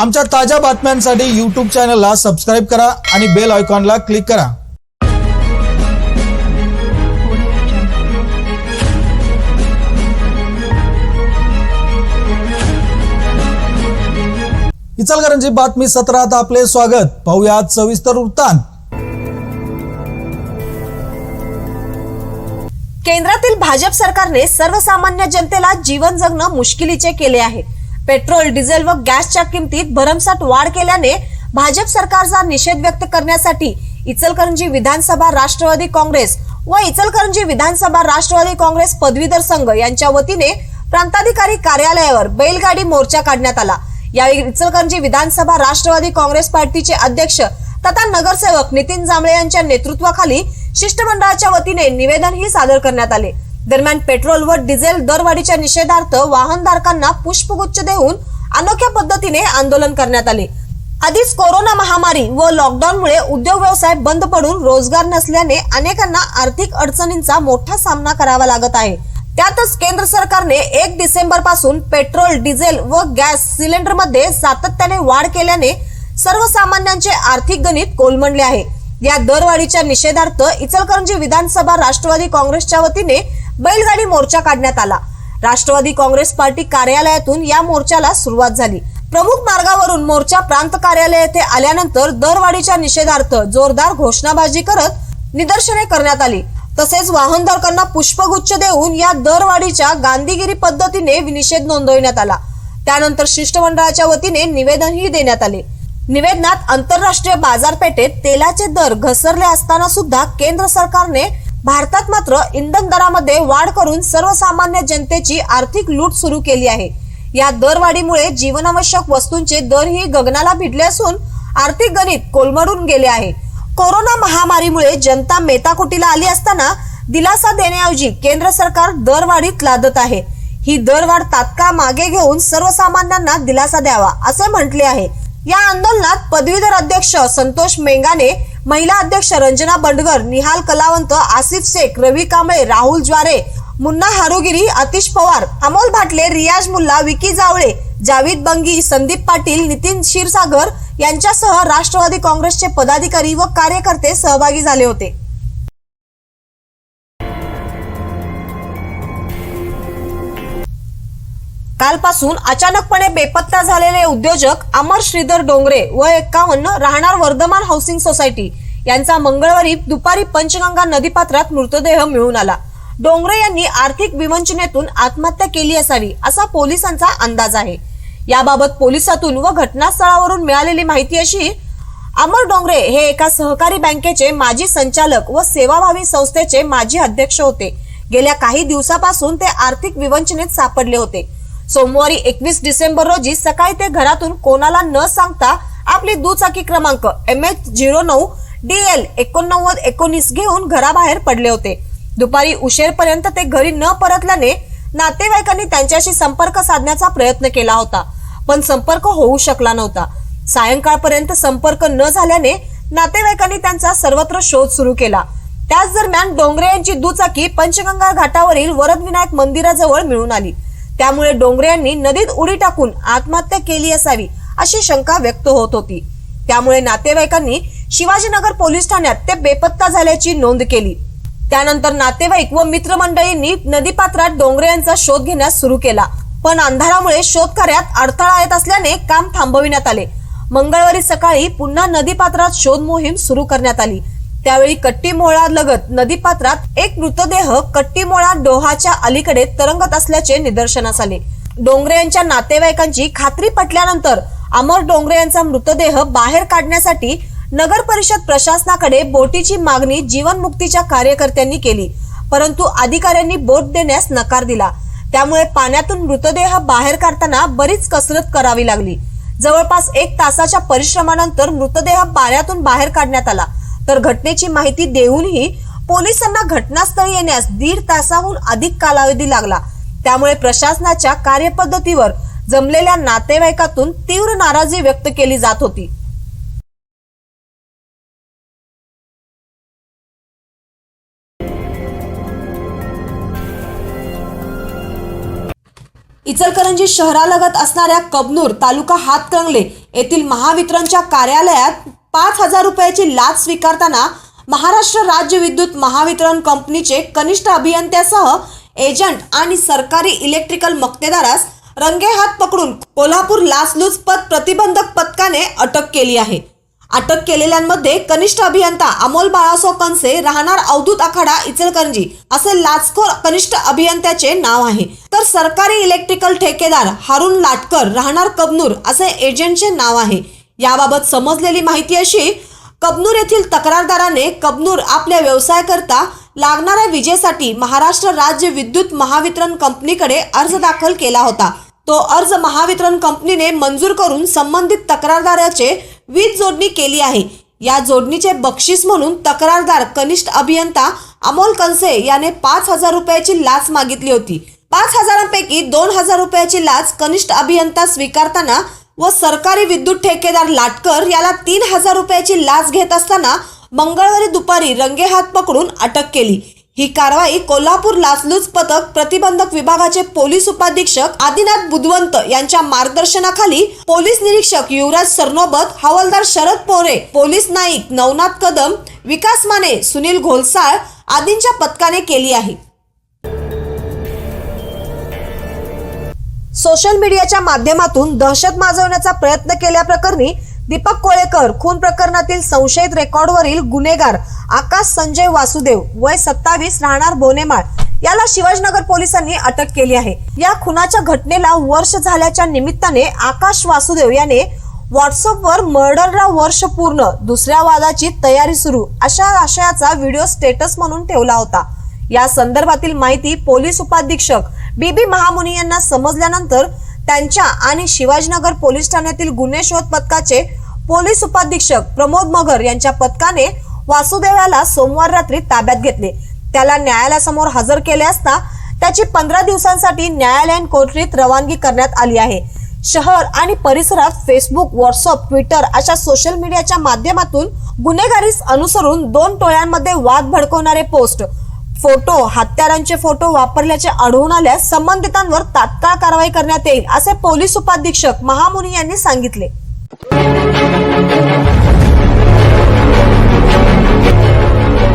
आमच्या ताज्या बातम्यांसाठी यूट्यूब चॅनलला सबस्क्राईब करा आणि बेल आयकॉनला क्लिक करा. इचलकरंजी बातमी सत्रात आपले स्वागत. पाहुयात सविस्तर वृत्तांत. केंद्रातील भाजप सरकारने सर्वसामान्य जनतेला जीवन जगणं मुश्किलीचे केले आहे. पेट्रोल डिझेल व गॅसच्या किमतीत भरमसाठ वाढ केल्याने भाजप सरकारचा निषेध व्यक्त करण्यासाठी इचलकरंजी विधानसभा राष्ट्रवादी काँग्रेस व इचलकरंजी विधानसभा राष्ट्रवादी काँग्रेस पदवीधर संघ यांच्या वतीने प्रांताधिकारी कार्यालयावर बैलगाडी मोर्चा काढण्यात आला. यावेळी इचलकरंजी विधानसभा राष्ट्रवादी काँग्रेस पार्टीचे अध्यक्ष तथा नगरसेवक नितीन जांभळे यांच्या नेतृत्वाखाली शिष्टमंडळाच्या वतीने निवेदनही सादर करण्यात आले. दरम्यान पेट्रोल व डिझेल दरवाढीच्या निषेधार्थ वाहनधारकांना पुष्पगुच्छ देऊन अनोख्या पद्धतीने आंदोलन करण्यात आले. आधीच कोरोना महामारी व लॉकडाऊनमुळे उद्योग व्यवसाय बंद पडून रोजगार नसल्याने अनेकांना आर्थिक अडचणींचा मोठा सामना करावा लागत आहे. त्यातच केंद्र सरकारने एक डिसेंबरपासून पेट्रोल डिझेल व गॅस सिलेंडरमध्ये सातत्याने वाढ केल्याने सर्वसामान्यांचे आर्थिक गणित कोलमडले आहे. या दरवाढीच्या निषेधार्थ इचलकरंजी विधानसभा राष्ट्रवादी काँग्रेसच्या वतीने बैलगाडी मोर्चा काढण्यात आला. राष्ट्रवादी काँग्रेस पार्टी कार्यालयातून या मोर्चाला सुरुवात झाली. प्रमुख मार्गावरून मोर्चा प्रांत कार्यालय येथे आल्यानंतर दरवाढीच्या निषेधार्थ जोरदार घोषणाबाजी करत निदर्शने करण्यात आली. तसेच वाहनधारकांना पुष्पगुच्छ देऊन या दरवाढीच्या गांधीगिरी पद्धतीने निषेध नोंदवण्यात आला. त्यानंतर शिष्टमंडळाच्या वतीने निवेदनही देण्यात आले. निवेदनात आंतरराष्ट्रीय बाजारपेठेत तेलाचे दर घसरले असताना सुद्धा केंद्र सरकारने भारतात मात्र इंधन दरामध्ये वाढ करून सर्वसामान्य जनतेची आर्थिक लूट सुरू केली आहे. या दरवाढीमुळे जीवनावश्यक वस्तूंचे दरही गगनाला भिडले असून आर्थिक गणित कोलमडून गेले आहे. कोरोना महामारीमुळे जनता मेताकुटीला आली असताना दिलासा देण्याऐवजी केंद्र सरकार दरवाढीत लादत आहे. ही दरवाढ तात्काळ मागे घेऊन सर्वसामान्यांना दिलासा द्यावा असे म्हटले आहे. या आंदोलनात पदवीधर अध्यक्ष संतोष मेंगाने महिला अध्यक्ष रंजना बंडगर निहाल कलावंत आसिफ शेख रवी कांबळे राहुल ज्वारे मुन्ना हारोगिरी अतिश पवार अमोल भाटले रियाज मुल्ला विकी जावळे जावीद बंगी संदीप पाटील नितीन क्षीरसागर यांच्यासह राष्ट्रवादी काँग्रेसचे पदाधिकारी व कार्यकर्ते सहभागी झाले होते. कालपासून अचानकपणे बेपत्ता झालेले उद्योजक अमर श्रीधर डोंगरे व एक्कावन्न राहणार वर्धमान हाऊसिंग सोसायटी यांचा मंगळवारी दुपारी पंचगंगा नदीपात्रात मृतदेह मिळून आला. डोंगरे यांनी आर्थिक विवंचनेतून आत्महत्या केली असावी असा पोलिसांचा अंदाज आहे. याबाबत पोलिसातून व घटनास्थळावरून मिळालेली माहिती अशी अमर डोंगरे हे एका सहकारी बँकेचे माजी संचालक व सेवाभावी संस्थेचे माजी अध्यक्ष होते. गेल्या काही दिवसापासून ते आर्थिक विवंचनेत सापडले होते. सोमवारी एकवीस डिसेंबर रोजी सकाळी ते घरातून कोणाला न सांगता आपली दुचाकी क्रमांक एम एच झिरो नऊ डी एल एकोणनव्वद एकोणीस घेऊन घराबाहेर पडले होते. दुपारी उशीरपर्यंत ते घरी न परतल्याने नातेवाईकांनी त्यांच्याशी संपर्क साधण्याचा प्रयत्न केला होता पण संपर्क होऊ शकला नव्हता. सायंकाळपर्यंत संपर्क न झाल्याने नातेवाईकांनी त्यांचा सर्वत्र शोध सुरू केला. त्याच दरम्यान डोंगरे यांची दुचाकी पंचगंगा घाटावरील वरदविनायक मंदिराजवळ मिळून आली. त्यामुळे डोंगरे यांनी नदीत उडी टाकून आत्महत्या केली असावी अशी शंका व्यक्त होत होती. त्यामुळे नातेवाईकांनी शिवाजीनगर पोलीस ठाण्यात ते बेपत्ता झाल्याची नोंद केली. त्यानंतर नातेवाईक व मित्रमंडळींनी नदीपात्रात डोंगरे यांचा शोध घेण्यास सुरू केला. पण अंधारामुळे शोध कार्यात अडथळा येत असल्याने काम थांबविण्यात आले. मंगळवारी सकाळी पुन्हा नदीपात्रात शोध मोहीम सुरू करण्यात आली. त्यावेळी कट्टीमोळा लगत नदीपात्रात एक मृतदेह कट्टीमोळा डोहाच्या अलीकडे तरंगत असल्याचे निदर्शनास आले. डोंगरे यांच्या नातेवाईकांची खात्री पटल्यानंतर अमर डोंगरे यांचा मृतदेह बाहेर काढण्यासाठी नगर परिषद प्रशासनाकडे बोटीची मागणी जीवनमुक्तीच्या कार्यकर्त्यांनी केली परंतु अधिकाऱ्यांनी बोट देण्यास नकार दिला. त्यामुळे पाण्यातून मृतदेह बाहेर काढताना बरीच कसरत करावी लागली. जवळपास एक तासाच्या परिश्रमानंतर मृतदेह पाण्यातून बाहेर काढण्यात आला. तर घटनेची माहिती देऊनही पोलिसांना घटनास्थळी येण्यास दीड तासाहून अधिक कालावधी लागला. त्यामुळे प्रशासनाच्या कार्यपद्धतीवर जमलेल्या नातेवाईकातून तीव्र नाराजी व्यक्त केली जात होती. इचलकरंजी शहरालगत असणाऱ्या कबनूर तालुका हातकणंगले येथील महावितरणच्या कार्यालयात पाच हजार रुपयाची लाच स्वीकारताना महाराष्ट्र राज्य विद्युत महावितरण कंपनीचे कनिष्ठ अभियंत्यासह एजंट आणि सरकारी इलेक्ट्रिकल मक्तेदारास रंगेहात पकडून कोल्हापूर लाचलुचपत प्रतिबंधक पथकाने अटक केली आहे. अटक केलेल्यांमध्ये कनिष्ठ अभियंता अमोल बाळासो कनसे राहणार अवधूत आखाडा इचलकरंजी असे लाचखोर कनिष्ठ अभियंत्याचे नाव आहे. तर सरकारी इलेक्ट्रिकल ठेकेदार हारून लाटकर राहणार कबनूर असे एजंटचे नाव आहे. याबाबत समजलेली माहिती अशी कबनूर येथील तक्रारदाराने कबनूर आपल्या व्यवसायाकरता लागणाऱ्या विजेसाठी महाराष्ट्र राज्य विद्युत महावितरण कंपनीकडे अर्ज दाखल केला होता. तो अर्ज महावितरण कंपनीने मंजूर करून संबंधित तक्रारदाराचे वीज जोडणी केली आहे. या जोडणीचे बक्षीस म्हणून तक्रारदार कनिष्ठ अभियंता अमोल कंसे याने पाच हजार रुपयाची लाच मागितली होती. पाच हजारांपैकी दोन हजार रुपयाची लाच कनिष्ठ अभियंता स्वीकारताना व सरकारी विद्युत ठेकेदार लाटकर याला तीन हजार रुपयाची लाच घेत असताना मंगळवारी दुपारी रंगेहात पकडून अटक केली. ही कारवाई कोल्हापूर लाचलूच पथक प्रतिबंधक विभागाचे पोलीस उपाधीक्षक आदिनाथ बुधवंत यांच्या मार्गदर्शनाखाली पोलीस निरीक्षक युवराज सरनोबत हवालदार शरद पोरे पोलीस नाईक नवनाथ कदम विकास माने सुनील घोलसाळ आदींच्या पथकाने केली आहे. सोशल मीडियाच्या माध्यमातून दहशत माजवण्याचा प्रयत्न केल्याप्रकरणी दीपक कोळेकर खून प्रकरणातील संशयित रेकॉर्डवरील गुन्हेगार आकाश संजय वासुदेव वय सत्तावीस राहणार बोनेमाळ. याला शिवाजीनगर पोलिसांनी अटक केली आहे. या खुनाच्या घटनेला वर्ष झाल्याच्या निमित्ताने आकाश वासुदेव याने व्हॉट्सअपवर मर्डरला वर्ष पूर्ण दुसऱ्या वादाची तयारी सुरू अशा आशयाचा व्हिडिओ स्टेटस म्हणून ठेवला होता. या संदर्भातील माहिती पोलीस उपाधीक्षक बीबी महामुनी यांना समजल्यानंतर त्यांच्या आणि शिवाजीनगर पोलीस ठाण्यातील गुन्हे शोध पथकाचे पोलीस उपाधीक्षक प्रमोद मगर यांच्या पथकाने वासुदेवाला सोमवार रात्री ताब्यात घेतले. त्याला न्यायालयासमोर हजर केले असता त्याची पंधरा दिवसांसाठी न्यायालयीन कोठडीत रवानगी करण्यात आली आहे. शहर आणि परिसरात फेसबुक व्हॉट्सअप ट्विटर अशा सोशल मीडियाच्या माध्यमातून गुन्हेगारीस अनुसरून दोन टोळ्यांमध्ये वाद भडकवणारे पोस्ट फोटो हत्यारांचे फोटो वापरल्याचे आढळून आल्यास संबंधितांवर तात्काळ कारवाई करण्यात येईल असे पोलीस उपाधीक्षक महामुनी यांनी सांगितले.